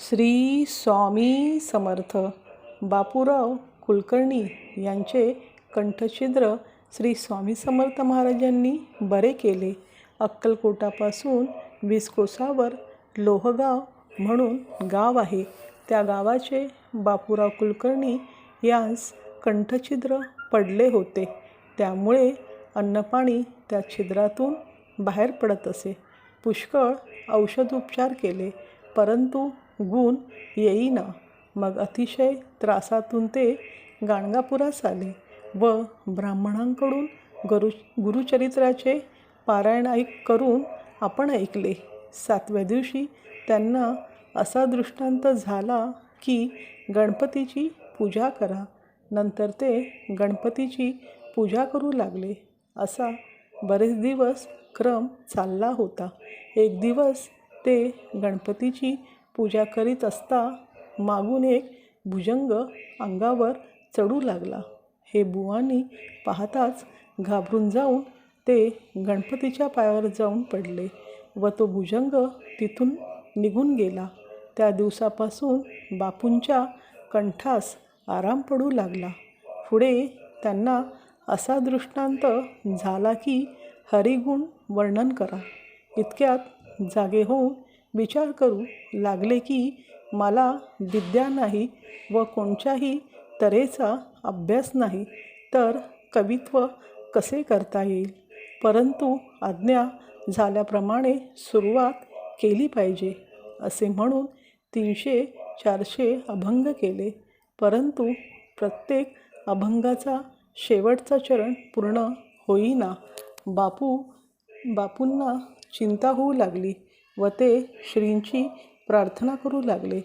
श्री स्वामी समर्थ बापूराव कुलकर्णी यांचे कंठछिद्र श्री स्वामी समर्थ महाराजांनी बरे केले. अक्कलकोटापासून वीस कोसावर लोहगाव म्हणून गाव आहे. त्या गावाचे बापूराव कुलकर्णी यांस कंठछिद्र पडले होते. त्यामुळे अन्नपाणी त्या छिद्रातून बाहेर पडत असे. पुष्कळ औषधोपचार केले. परंतु गुण येईना. मग अतिशय त्रासातून ते गाणगापुरास आले व ब्राह्मणांकडून गुरु गुरुचरित्राचे पारायण ऐक करून आपण ऐकले. सातव्या दिवशी त्यांना असा दृष्टांत झाला की गणपतीची पूजा करा. नंतर ते गणपतीची पूजा करू लागले. असा बरेच दिवस क्रम चालला होता. एक दिवस ते गणपतीची पूजा करीत असता मागून एक भुजंग अंगावर चढू लागला. हे बुवांनी पाहताच घाबरून जाऊन ते गणपतीच्या पायावर जाऊन पडले व तो भुजंग तिथून निघून गेला. त्या दिवसापासून बापूंच्या कंठास आराम पडू लागला. पुढे त्यांना असा दृष्टांत झाला की हरिगुण वर्णन करा. इतक्यात जागे होऊन विचार करू लागले की मला विद्या नाही व कोणत्याही तऱ्हेचा अभ्यास नाही तर कवित्व कसे करता येईल? परंतु आज्ञा झाल्याप्रमाणे सुरुवात केली पाहिजे असे म्हणून तीनशे चारशे अभंग केले. परंतु प्रत्येक अभंगाचा शेवटचा चरण पूर्ण होईना. बापू बापूंना चिंता होऊ लागली व ते श्रींची प्रार्थना करू लागले.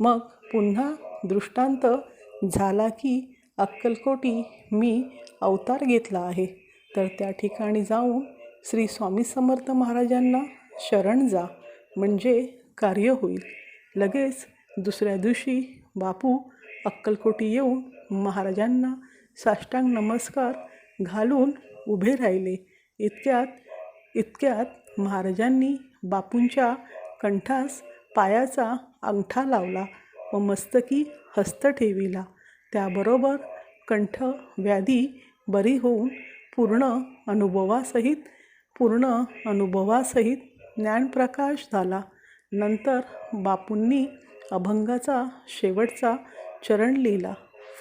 मग पुन्हा दृष्टांत झाला की अक्कलकोटी मी अवतार घेतला आहे. तर त्या ठिकाणी जाऊन श्री स्वामी समर्थ महाराजांना शरण जा म्हणजे कार्य होईल. लगेच दुसऱ्या दिवशी बापू अक्कलकोटी येऊन महाराजांना साष्टांग नमस्कार घालून उभे राहिले. इतक्यात इतक्यात महाराजांनी बापूंच्या कंठास पायाचा अंगठा लावला व मस्तकी हस्त ठेविला. त्याबरोबर कंठ व्याधी बरी होऊन पूर्ण अनुभवासहित पूर्ण अनुभवासहित ज्ञानप्रकाश झाला. नंतर बापूंनी अभंगाचा शेवटचा चरण लिहिला.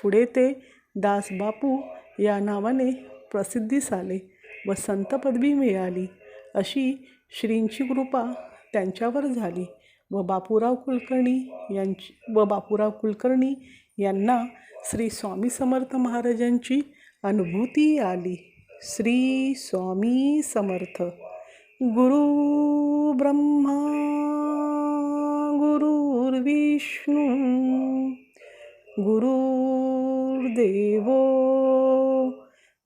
पुढे ते दासबापू या नावाने प्रसिद्धीस आले व संत पदवी मिळाली. अशी श्रींची कृपा त्यांच्यावर झाली. व बापूराव कुलकर्णी यांची व बापूराव कुलकर्णी यांना श्री स्वामी समर्थ महाराजांची अनुभूती आली. श्री स्वामी समर्थ. गुरु ब्रह्मा गुरुर्विष्णू गुरुर्देवो